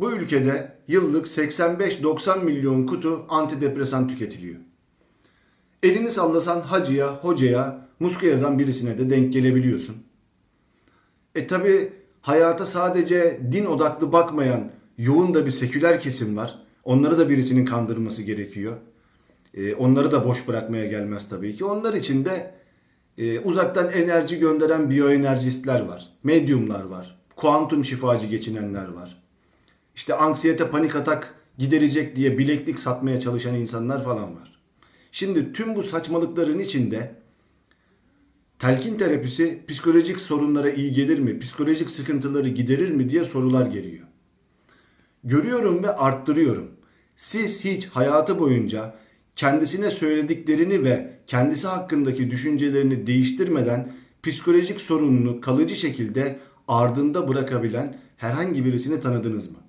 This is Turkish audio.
Bu ülkede yıllık 85-90 milyon kutu antidepresan tüketiliyor. Elini sallasan hacıya, hocaya, muska yazan birisine de denk gelebiliyorsun. E tabi hayata sadece din odaklı bakmayan yoğun da bir seküler kesim var. Onları da birisinin kandırması gerekiyor. E, onları da boş bırakmaya gelmez tabii ki. Onlar için de e, uzaktan enerji gönderen biyoenerjistler var. Medyumlar var. Kuantum şifacı geçinenler var. İşte anksiyete panik atak giderecek diye bileklik satmaya çalışan insanlar falan var. Şimdi tüm bu saçmalıkların içinde telkin terapisi psikolojik sorunlara iyi gelir mi? Psikolojik sıkıntıları giderir mi diye sorular geliyor. Görüyorum ve arttırıyorum. Siz hiç hayatı boyunca kendisine söylediklerini ve kendisi hakkındaki düşüncelerini değiştirmeden psikolojik sorununu kalıcı şekilde ardında bırakabilen herhangi birisini tanıdınız mı?